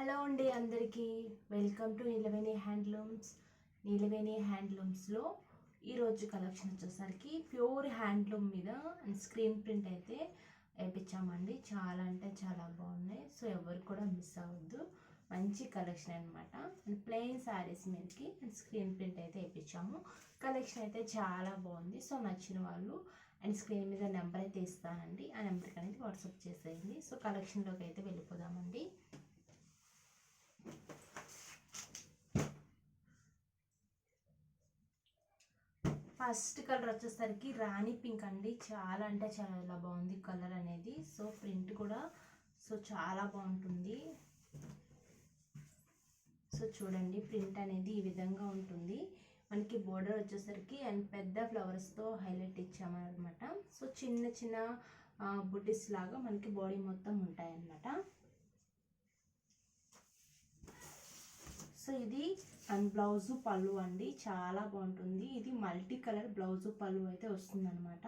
Hello అండి అందరికీ. Welcome to Neelaveni handlooms. Neelaveni హ్యాండ్లూమ్స్లో ఈరోజు కలెక్షన్ వచ్చేసరికి ప్యూర్ హ్యాండ్లూమ్ మీద స్క్రీన్ ప్రింట్ అయితే వేయించామండి చాలా అంటే చాలా బాగున్నాయి. సో ఎవరు కూడా మిస్ అవ్వద్దు. మంచి కలెక్షన్ అనమాట అండ్ ప్లెయిన్ శారీస్ మీదకి అండ్ స్క్రీన్ ప్రింట్ అయితే వేయించాము కలెక్షన్ అయితే చాలా బాగుంది. సో నచ్చిన వాళ్ళు అండ్ స్క్రీన్ మీద నెంబర్ అయితే ఇస్తానండి. ఆ నెంబర్కి అనేది వాట్సాప్ చేసేయండి. సో కలెక్షన్లోకి అయితే వెళ్ళిపోదామండి. ఫస్ట్ కలర్ వచ్చేసరికి రాణి పింక్ అండి. చాలా అంటే చాలా బాగుంది కలర్ అనేది. సో ప్రింట్ కూడా సో చాలా బాగుంటుంది. సో చూడండి ప్రింట్ అనేది ఈ విధంగా ఉంటుంది. మనకి బోర్డర్ వచ్చేసరికి అండ్ పెద్ద ఫ్లవర్స్తో హైలైట్ ఇచ్చామన్నమాట. సో చిన్న చిన్న బుడ్డిస్ లాగా మనకి బాడీ మొత్తం ఉంటాయన్నమాట. సో ఇది అండ్ బ్లౌజు పళ్ళు అండి చాలా బాగుంటుంది. ఇది మల్టీ కలర్ బ్లౌజు పళ్ళు అయితే వస్తుందన్నమాట.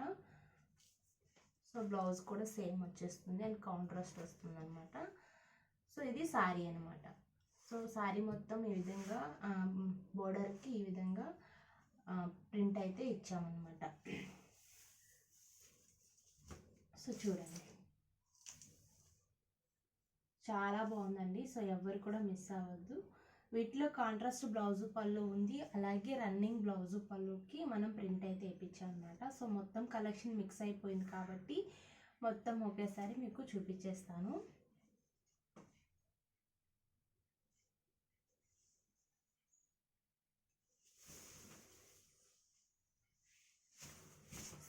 సో బ్లౌజ్ కూడా సేమ్ వచ్చేస్తుంది అండ్ కాంట్రాస్ట్ వస్తుంది అనమాట సో ఇది శారీ అనమాట సో శారీ మొత్తం ఈ విధంగా బోర్డర్కి ఈ విధంగా ప్రింట్ అయితే ఇచ్చామన్నమాట. సో చూడండి. చాలా బాగుందండి. సో ఎవరు కూడా మిస్ అవ్వద్దు. వీటిలో కాంట్రాస్ట్ బ్లౌజు పళ్ళు ఉంది. అలాగే రన్నింగ్ బ్లౌజు పళ్ళుకి మనం ప్రింట్ అయితే వేయించాం అనమాట సో మొత్తం కలెక్షన్ మిక్స్ అయిపోయింది కాబట్టి మొత్తం ఒకేసారి మీకు చూపించేస్తాను.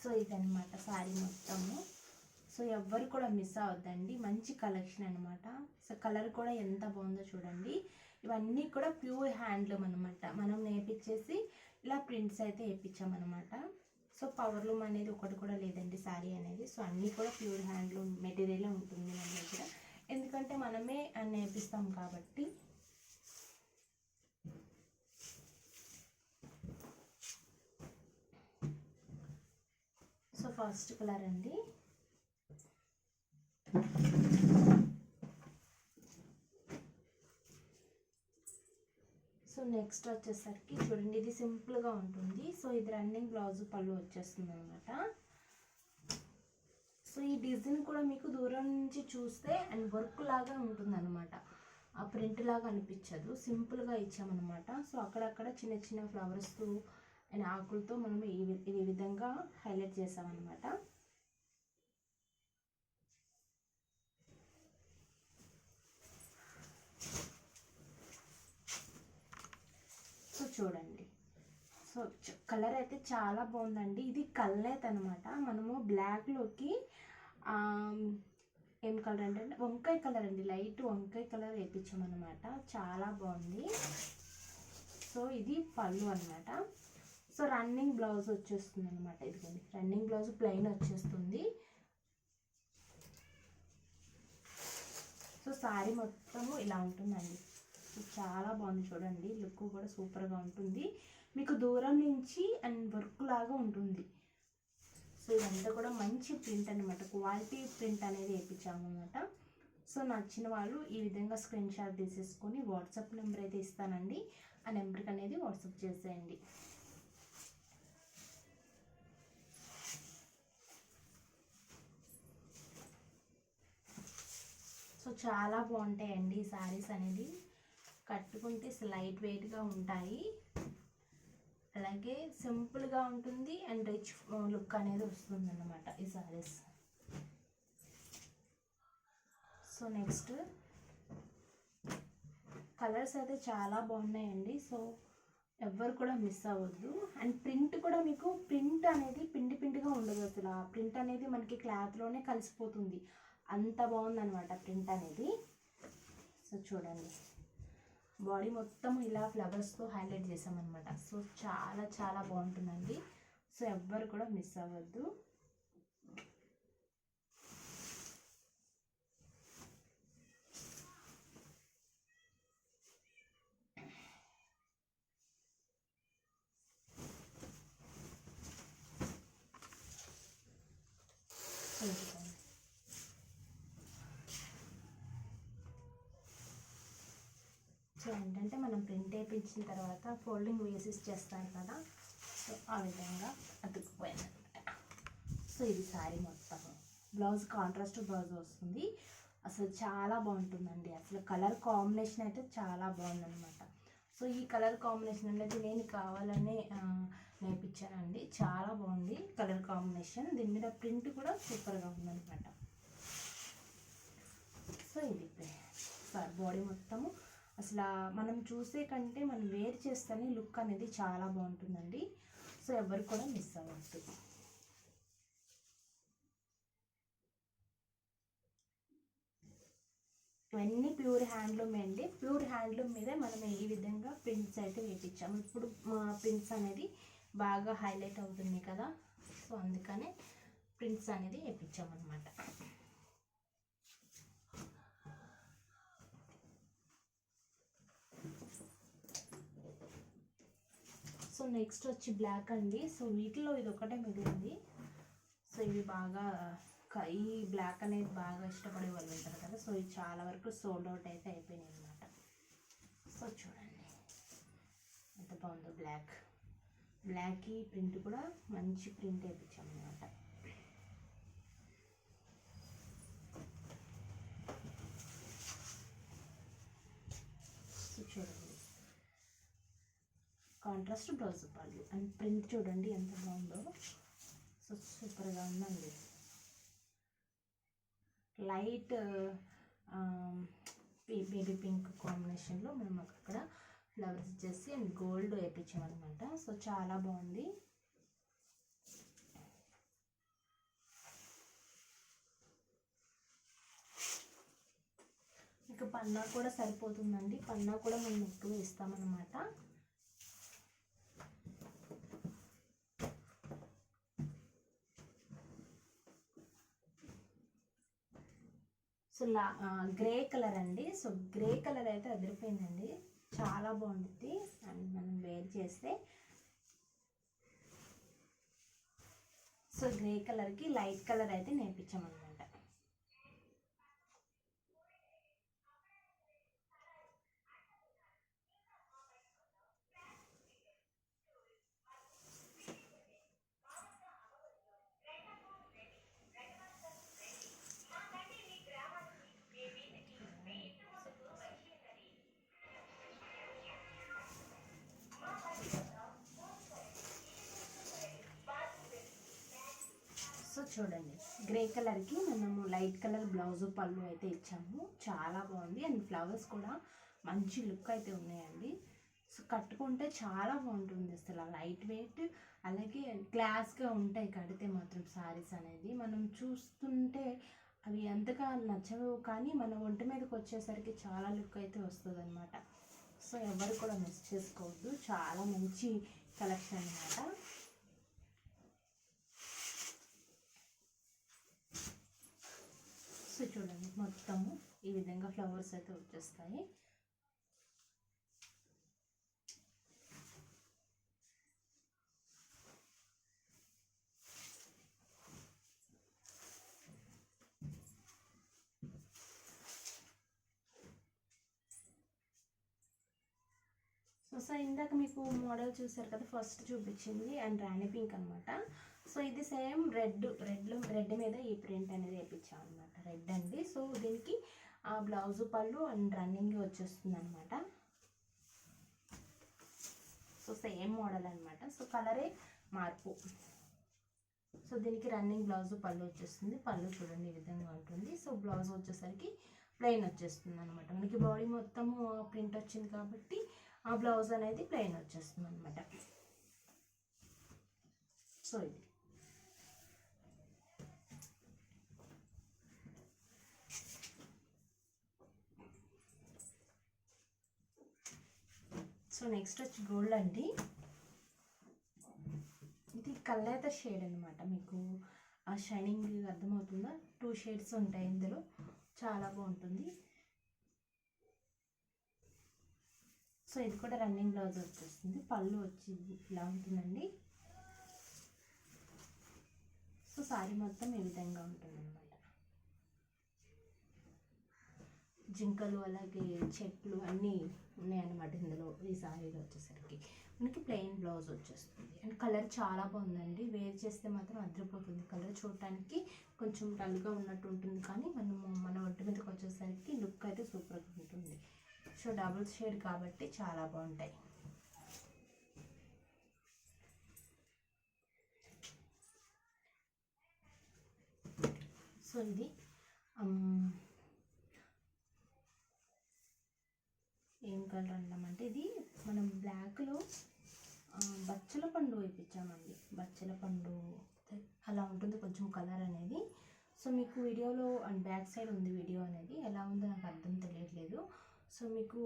సో ఇదనమాట శారీ మొత్తము. సో ఎవ్వరు కూడా మిస్ అవ్వద్దండి. మంచి కలెక్షన్ అనమాట సో కలర్ కూడా ఎంత బాగుందో చూడండి. ఇవన్నీ కూడా ప్యూర్ హ్యాండ్లూమ్ అనమాట మనం నేర్పించేసి ఇలా ప్రింట్స్ అయితే వేయించామన్నమాట. సో పవర్ లూమ్ అనేది ఒకటి కూడా లేదండి శారీ అనేది. సో అన్నీ కూడా ప్యూర్ హ్యాండ్లూమ్ మెటీరియల్ ఉంటుంది మన దగ్గర. ఎందుకంటే మనమే నేర్పిస్తాం కాబట్టి. సో ఫస్ట్ కలర్ అండి. సో నెక్స్ట్ వచ్చేసరికి చూడండి ఇది సింపుల్గా ఉంటుంది. సో ఇది రన్నింగ్ బ్లౌజ్ పళ్ళు వచ్చేస్తుంది అనమాట సో ఈ డిజైన్ కూడా మీకు దూరం నుంచి చూస్తే అండ్ వర్క్ లాగా ఉంటుంది అనమాట ఆ ప్రింట్ లాగా అనిపించదు. సింపుల్గా ఇచ్చామన్నమాట. సో అక్కడక్కడ చిన్న చిన్న ఫ్లవర్స్తో అండ్ ఆకులతో మనం ఈ ఈ విధంగా హైలైట్ చేసామన్నమాట సో చూడండి. సో కలర్ అయితే చాలా బాగుందండి. ఇది కల్నేత్ అనమాట మనము బ్లాక్లోకి ఏం కలర్ అంటే వంకాయ కలర్ అండి. లైట్ వంకాయ కలర్ వేయించామన్నమాట చాలా బాగుంది. సో ఇది పళ్ళు అనమాట సో రన్నింగ్ బ్లౌజ్ వచ్చేస్తుంది అనమాట ఇదిగోండి. రన్నింగ్ బ్లౌజ్ ప్లెయిన్ వచ్చేస్తుంది. సో శారీ మొత్తము ఇలా ఉంటుందండి. చాలా బాగుంది చూడండి. లుక్ కూడా సూపర్గా ఉంటుంది. మీకు దూరం నుంచి అండ్ వర్క్ లాగా ఉంటుంది. సో ఇదంతా కూడా మంచి ప్రింట్ అనమాట క్వాలిటీ ప్రింట్ అనేది వేయించాము అనమాట సో నచ్చిన వాళ్ళు ఈ విధంగా స్క్రీన్ షాట్ తీసేసుకొని వాట్సాప్ నెంబర్ అయితే ఇస్తానండి. ఆ నెంబర్కి అనేది వాట్సాప్ చేసేయండి. సో చాలా బాగుంటాయండి ఈ శారీస్ అనేది. కట్టుకుంటే లైట్ వెయిట్గా ఉంటాయి. అలాగే సింపుల్గా ఉంటుంది అండ్ రిచ్ లుక్ అనేది వస్తుంది అన్నమాట ఈ సారీస్ సో నెక్స్ట్ కలర్స్ అయితే చాలా బాగున్నాయండి. సో ఎవ్వరు కూడా మిస్ అవ్వద్దు. అండ్ ప్రింట్ కూడా మీకు ప్రింట్ అనేది పిండి పిండిగా ఉండదు అసలు. ఆ ప్రింట్ అనేది మనకి క్లాత్లోనే కలిసిపోతుంది. అంత బాగుందనమాట ప్రింట్ అనేది. సో చూడండి. బాడీ మొత్తం ఇలా ఫ్లవర్స్తో హైలైట్ చేసామన్నమాట సో చాలా చాలా బాగుంటుందండి సో ఎవ్వరు కూడా మిస్ అవ్వద్దు Thank you. ప్రింట్ వేయించిన తర్వాత ఫోల్డింగ్ వేసెస్ చేస్తాను కదా. సో ఆ విధంగా అతుక్కుపోయింది అనమాట సో ఇది శారీ మొత్తం. బ్లౌజ్ కాంట్రాస్ట్ బ్లౌజ్ వస్తుంది. అసలు చాలా బాగుంటుందండి. అసలు కలర్ కాంబినేషన్ అయితే చాలా బాగుందన్నమాట. సో ఈ కలర్ కాంబినేషన్ అనేది నేను కావాలనే నేర్పించానండి. చాలా బాగుంది కలర్ కాంబినేషన్. దీని మీద ప్రింట్ కూడా సూపర్గా ఉందన్నమాట. సో ఇది సార్ బాడీ మొత్తము అసలు మనం చూసే కంటే మనం వేర్ చేస్తేనే లుక్ అనేది చాలా బాగుంటుందండి. సో ఎవరు కూడా మిస్ అవ్వద్దు. ఇవన్నీ ప్యూర్ హ్యాండ్లూమ్ అండి. ప్యూర్ హ్యాండ్లూమ్ మీదే మనం ఈ విధంగా ప్రింట్స్ అయితే వేయించాము ఇప్పుడు మా ప్రింట్స్ అనేది బాగా హైలైట్ అవుతుంది కదా. సో అందుకనే ప్రింట్స్ అనేది వేయించామన్నమాట సో నెక్స్ట్ వచ్చి బ్లాక్ అండి. సో వీటిలో ఇది ఒకటే మిగిలింది. సో ఇవి బాగా క- ఈ బ్లాక్ అనేది బాగా ఇష్టపడే వాళ్ళు ఉంటారు కదా సో ఇది చాలా వరకు సోల్డ్ అవుట్ అయితే అయిపోయినాయి అనమాట సో చూడండి ఎంత బాగుందో బ్లాక్. బ్లాక్ ప్రింట్ కూడా మంచి ప్రింట్ వేయించాం అనమాట సో చూడండి కాంట్రాస్ట్ బ్లౌజ్ పళ్ళు అండ్ ప్రింట్ చూడండి ఎంత బాగుందో. సో సూపర్గా ఉందండి. లైట్ బేబీ పింక్ కాంబినేషన్లో మనం అక్కడ ఫ్లవర్స్ ఇచ్చేసి అండ్ గోల్డ్ వేయించామన్నమాట సో చాలా బాగుంది. ఇక పన్నా కూడా సరిపోతుందండి. పన్నా కూడా మేము ఎక్కువ ఇస్తామన్నమాట. సో లా గ్రే కలర్ అండి. సో గ్రే కలర్ అయితే అదిరిపోయిందండి. చాలా బాగుంటుంది అండ్ మనం వేర్ చేస్తే సో గ్రే కలర్కి లైట్ కలర్ అయితే నేర్పించామన్నమాట సో చూడండి. గ్రే కలర్కి మనము లైట్ కలర్ బ్లౌజ్ పళ్ళు అయితే ఇచ్చాము. చాలా బాగుంది. అండ్ ఫ్లవర్స్ కూడా మంచి లుక్ అయితే ఉన్నాయండి. సో కట్టుకుంటే చాలా బాగుంటుంది అసలు. లైట్ వెయిట్ అలాగే క్లాస్గా ఉంటాయి కడితే మాత్రం శారీస్ అనేది. మనం చూస్తుంటే అవి ఎంతగా నచ్చవు కానీ మన ఒంటి మీదకి వచ్చేసరికి చాలా లుక్ అయితే వస్తుంది అనమాట సో ఎవరు కూడా మిస్ చేసుకోవద్దు. చాలా మంచి కలెక్షన్ అనమాట సో చూడండి మొత్తము. ఈ విధంగా ఫ్లవర్స్ అయితే వచ్చేస్తాయి. సో సార్ ఇందాక మీకు మోడల్ చూసారు కదా ఫస్ట్ చూపించింది. అండ్ రాణి పింక్ అనమాట సో ఇది సేమ్ రెడ్ రెడ్ రెడ్ మీద ఈ ప్రింట్ అనేది వేయించాం అనమాట రెడ్ అండి. సో దీనికి ఆ బ్లౌజ్ పళ్ళు అండ్ రన్నింగ్ వచ్చేస్తుంది అనమాట సో సేమ్ మోడల్ అనమాట సో కలరే మార్పు. సో దీనికి రన్నింగ్ బ్లౌజ్ పళ్ళు వచ్చేస్తుంది. పళ్ళు చూడండి ఈ విధంగా ఉంటుంది. సో బ్లౌజ్ వచ్చేసరికి ప్లెయిన్ వచ్చేస్తుంది అనమాట మనకి బాడీ మొత్తము ప్రింట్ వచ్చింది కాబట్టి ఆ బ్లౌజ్ అనేది ప్లెయిన్ వచ్చేస్తుంది అనమాట సో ఇది. సో నెక్స్ట్ వచ్చి గోల్డ్ అండి. ఇది కల్లేత షేడ్ అనమాట మీకు. ఆ షైనింగ్ అర్థమవుతుందా? టూ షేడ్స్ ఉంటాయి ఇందులో. చాలా బాగుంటుంది. సో ఇది కూడా రన్నింగ్ బ్లౌజ్ వచ్చేస్తుంది. పళ్ళు వచ్చి ఇలా ఉంటుందండి. సో సారీ మొత్తం ఈ విధంగా ఉంటుంది అనమాట జింకలు అలాగే చెట్లు అన్నీ ఉన్నాయన్నమాట ఇందులో ఈ సారీలో వచ్చేసరికి. మనకి ప్లెయిన్ బ్లౌజ్ వచ్చేస్తుంది. అండ్ కలర్ చాలా బాగుందండి. వేర్ చేస్తే మాత్రం అదిరిపోతుంది. కలర్ చూడటానికి కొంచెం డల్గా ఉన్నట్టు ఉంటుంది కానీ మనం మన ఒంటి మీదకి వచ్చేసరికి లుక్ అయితే సూపర్గా ఉంటుంది. సో డబుల్ షేడ్ కాబట్టి చాలా బాగుంటాయి. సో ఇది um, ఏం కలర్ అన్నమాట ఇది మనం బ్లాక్లో బచ్చల పండు వేయించామండి బచ్చల పండు అలా ఉంటుంది కొంచెం కలర్ అనేది. సో మీకు వీడియోలో అండ్ బ్యాక్ సైడ్ ఉంది వీడియో అనేది. ఎలా ఉందో నాకు అర్థం తెలియట్లేదు. సో మీకు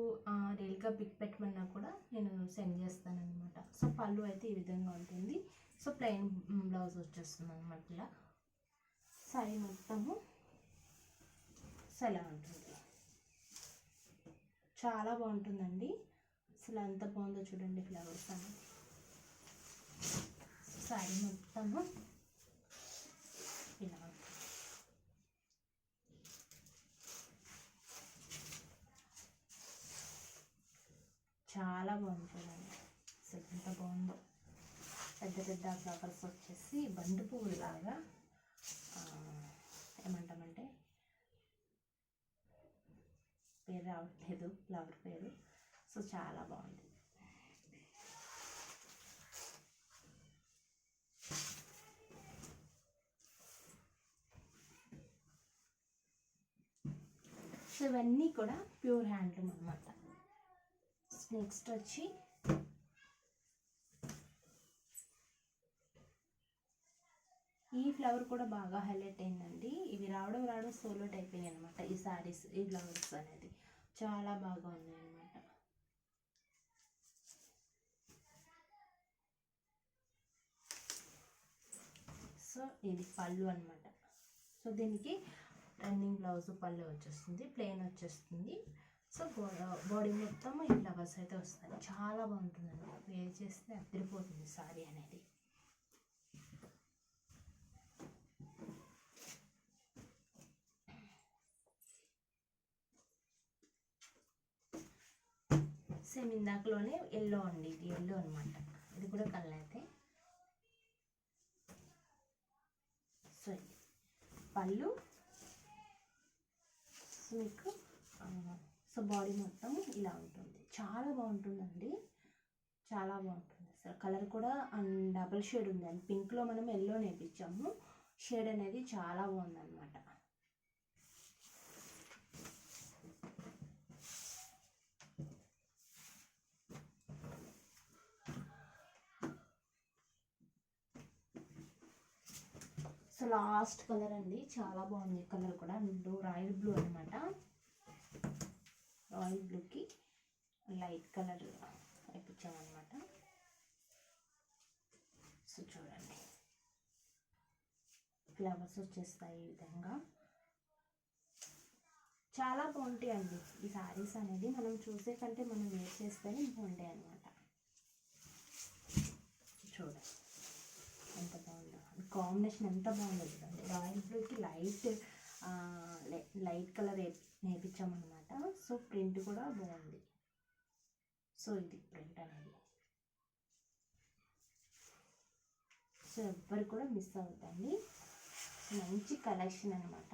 రియల్గా పిక్ పెట్టమన్నా కూడా నేను సెండ్ చేస్తాను అనమాట సో పళ్ళు అయితే ఈ విధంగా ఉంటుంది. సో ప్లెయిన్ బ్లౌజ్ వచ్చేస్తుంది అనమాట ఇలా. సారీ మొత్తము సో ఎలా ఉంటుంది. చాలా బాగుంటుందండి. అసలు ఎంత బాగుందో చూడండి ఫ్లవర్స్ అని సారీ మొత్తము. ఇలా. చాలా బాగుంటుందండి అసలు ఎంత బాగుందో. పెద్ద పెద్ద ఫ్లవర్స్ వచ్చేసి బంతి పువ్వులాగా ఆ, ఏమంటామంటే పేరు రావట్లేదు ఫ్లవర్ పేరు. సో చాలా బాగుంది. సో ఇవన్నీ కూడా ప్యూర్ హ్యాండ్లూమ్ అనమాట నెక్స్ట్ వచ్చి ఈ ఫ్లవర్ కూడా బాగా హైలైట్ అయిందండి. ఇవి రావడం రావడం సోలో అయిపోయినాయి అనమాట ఈ శారీస్ ఈ ఫ్లవర్స్ అనేది. చాలా బాగా ఉన్నాయి అనమాట సో ఇది పళ్ళు అనమాట సో దీనికి రన్నింగ్ బ్లౌజ్ పళ్ళు వచ్చేస్తుంది ప్లెయిన్ వచ్చేస్తుంది. సో బాడీ మొత్తం ఈ ఫ్లవర్స్ అయితే వస్తాయి. చాలా బాగుంటుందండి. వేర్ చేస్తే అద్దరిపోతుంది సారీ అనేది. సేమ్ ఇందాకలోనే ఎల్లో అండి ఇది ఎల్లో అనమాట ఇది కూడా కలర్ అయితే. సో ఇది పళ్ళు మీకు సో బాడీ మొత్తం ఇలా ఉంటుంది. చాలా బాగుంటుందండి. చాలా బాగుంటుంది. అసలు కలర్ కూడా డబుల్ షేడ్ ఉంది. అండి పింక్లో మనం ఎల్లో నేర్పించాము. షేడ్ అనేది చాలా బాగుందన్నమాట సో లాస్ట్ కలర్ అండి. చాలా బాగుంది కలర్ కూడా. బ్లూ రాయల్ బ్లూ అనమాట రాయల్ బ్లూకి లైట్ కలర్ వేయించామన్నమాట సో చూడండి. ఫ్లవర్స్ వచ్చేస్తాయి ఈ విధంగా. చాలా బాగుంటాయి అండి. ఈ శారీస్ అనేది మనం చూసే కంటే మనం వేర్ చేస్తేనే బాగుంటాయి అనమాట చూడండి. ఎంత బాగుంటుంది కాంబినేషన్ ఎంత బాగుందో చూడండి. రాయల్ బ్లూకి లైట్ లైట్ కలర్ నేర్పించామన్నమాట. సో ప్రింట్ కూడా బాగుంది. సో ఇది ప్రింట్ అనేది. సో ఎవ్వరు కూడా మిస్ అవుతుంది మంచి కలెక్షన్ అనమాట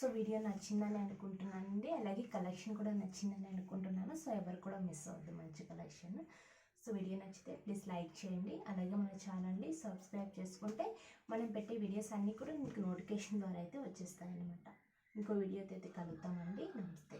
సో వీడియో నచ్చిందని అనుకుంటున్నానండి. అలాగే కలెక్షన్ కూడా నచ్చిందని అనుకుంటున్నాను. సో ఎవరు కూడా మిస్ అవ్వద్దు మంచి కలెక్షన్. సో వీడియో నచ్చితే ప్లీజ్ లైక్ చేయండి. అలాగే మన ఛానల్ని సబ్స్క్రైబ్ చేసుకుంటే మనం పెట్టే వీడియోస్ అన్నీ కూడా మీకు నోటిఫికేషన్ ద్వారా అయితే వచ్చేస్తాయన్నమాట. ఇంకో వీడియోతో అయితే కలుద్దామండి. నమస్తే.